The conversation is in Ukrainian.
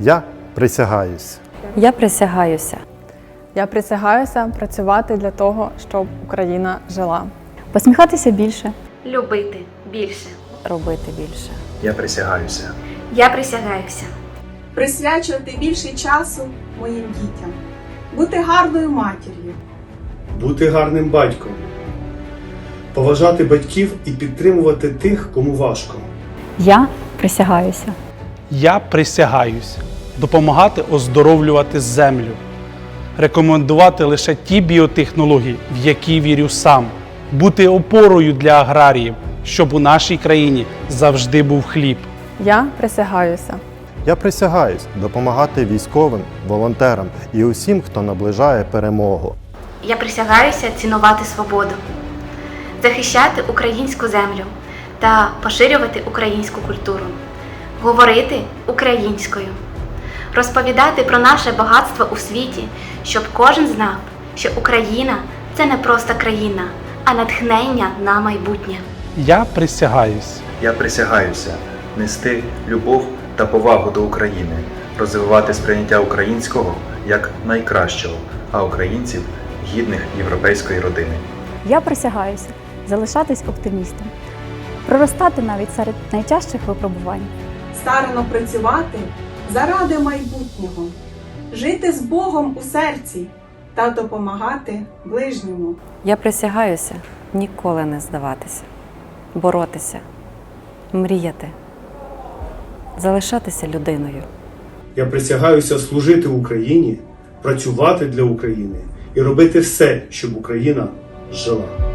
Я присягаюсь. Я присягаюся Я присягаюся працювати для того, щоб Україна жила. Посміхатися більше. Любити більше. робити більше. Я присягаюся. Я присягаюся. присвячувати більше часу моїм дітям, бути гарною матір'ю, бути гарним батьком, поважати батьків і підтримувати тих, кому важко. Я присягаюся. Я присягаюсь допомагати оздоровлювати землю, рекомендувати лише ті біотехнології, в які вірю сам, бути опорою для аграріїв, щоб у нашій країні завжди був хліб. Я присягаюся. Я присягаюсь допомагати військовим, волонтерам і усім, хто наближає перемогу. Я присягаюся цінувати свободу, захищати українську землю та поширювати українську культуру, говорити українською, розповідати про наше багатство у світі, щоб кожен знав, що Україна це не просто країна, а натхнення на майбутнє. Я присягаюсь. Я присягаюся нести любов та повагу до України, розвивати сприйняття українського як найкращого, а українців гідних європейської родини. Я присягаюся залишатись оптимістом, проростати навіть серед найтяжчих випробувань. Старано працювати заради майбутнього, жити з Богом у серці та допомагати ближньому. Я присягаюся ніколи не здаватися, боротися, мріяти, залишатися людиною. Я присягаюся служити Україні, працювати для України і робити все, щоб Україна жила.